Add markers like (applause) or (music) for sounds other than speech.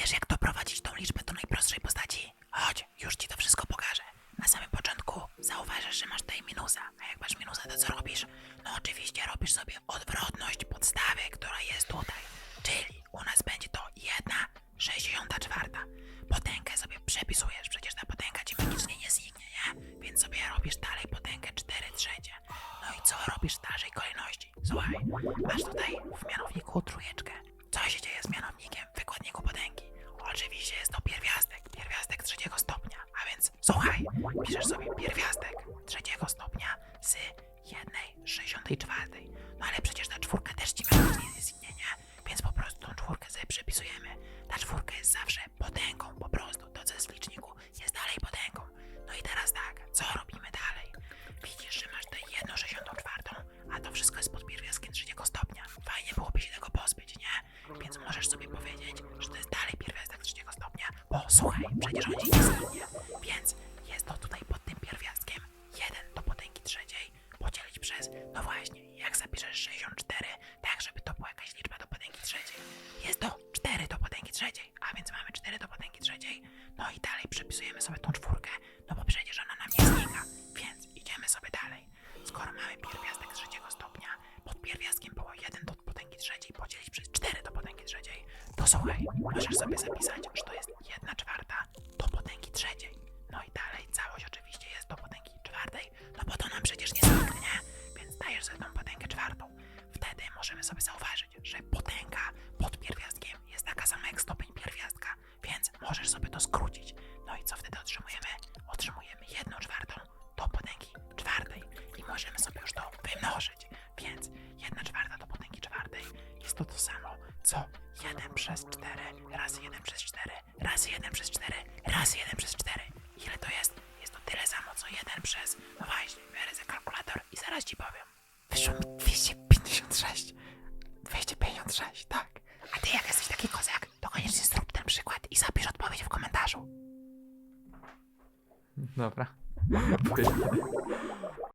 wiesz jak doprowadzić tą liczbę do najprostszej postaci? Chodź, już ci to wszystko pokażę. Na samym początku zauważysz, że masz tutaj minusa. A jak masz minusa, to co robisz? No oczywiście robisz sobie odwrotność podstawy, która jest tutaj. Czyli u nas będzie to 1 64. Potęgę sobie przepisujesz, przecież ta potęga ci magicznie nie zniknie, nie? Więc sobie robisz dalej potęgę 4 trzecie. No i co robisz w dalszej kolejności? Słuchaj, masz tutaj w mianowniku trójeczkę. Co się dzieje z mianownikiem w wykładniku potęgi? Oczywiście jest to pierwiastek, pierwiastek trzeciego stopnia. A więc słuchaj, piszesz sobie pierwiastek trzeciego stopnia z jednej 64. No ale przecież ta czwórka też ci nie zniknie, nie? Więc po prostu tą czwórkę sobie przepisujemy. Ta czwórka jest zawsze potęgą, po prostu. To, co jest w liczniku, jest dalej potęgą. No i teraz tak, co robimy dalej? Widzisz, że masz tutaj jedną 64, a to wszystko jest pod pierwiastkiem trzeciego stopnia. Fajnie byłoby się tego pozbyć, nie? Więc możesz sobie powiedzieć, że to jest dalej pierwiastek trzeciego stopnia, bo słuchaj, przecież on ci nie. Więc mamy 4 do potęgi trzeciej. No i dalej przepisujemy sobie tą czwórkę, no bo przecież ona nam nie znika. Więc idziemy sobie dalej. Skoro mamy pierwiastek trzeciego stopnia, pod pierwiastkiem było 1 do potęgi trzeciej podzielić przez 4 do potęgi trzeciej, to słuchaj, możesz sobie zapisać, że to jest skrócić. No i co wtedy otrzymujemy? Otrzymujemy jedną czwartą do potęgi czwartej i możemy sobie już to wymnożyć. Więc jedna czwarta do potęgi czwartej jest to to samo, co 1 przez 4 razy 1 przez 4 razy 1 przez 4 razy 1 przez 4. Ile to jest? Jest to tyle samo, co 1 przez... No właśnie, biorę za kalkulator i zaraz ci powiem. Wyszło mi 256. 256, tak. A ty jak Dobra. (laughs)